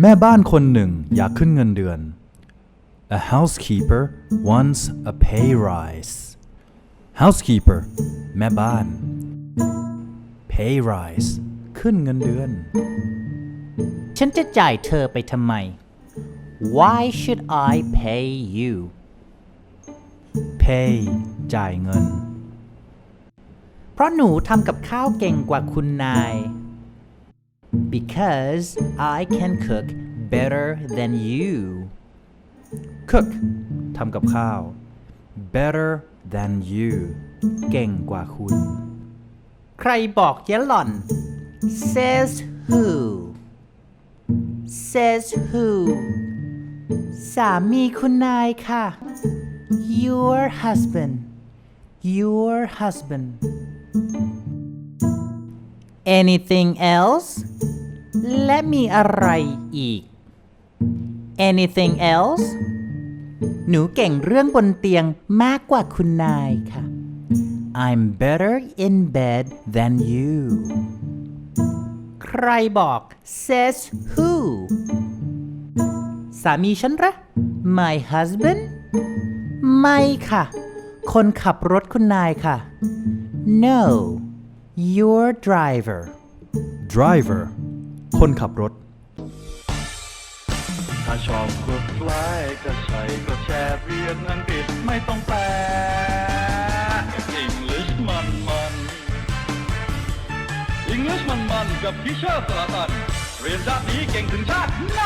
แม่บ้านคนหนึ่งอยากขึ้นเงินเดือน A housekeeper wants a pay rise housekeeper แม่บ้าน pay rise ขึ้นเงินเดือน ฉันจะจ่ายเธอไปทำไม Why should I pay you pay จ่ายเงิน เพราะหนูทำกับข้าวเก่งกว่าคุณนาย Because I can cook better than you cook ทำกับข้าว better than you เก่งกว่าคุณ ใครบอกยะหล่อน Says who Says who สามีคุณนายค่ะ Your husband Your husband Anything else และมีอะไรอีก Anything else หนูเก่งเรื่องบนเตียงมากกว่าคุณนายค่ะ I'm better in bed than you ใครบอก says who สามีฉันระ My husband ไม่ค่ะ คนขับรถคุณนายค่ะ No your driver driver คนขับรถ ถ้าชอบกดไลค์ก็ใช่ก็แชร์เรียนอังกฤษไม่ต้องแปล English มันมัน English มันมันกับพี่เชอร์สารตัน เรียนชาตินี้เก่งถึงชาติหน้า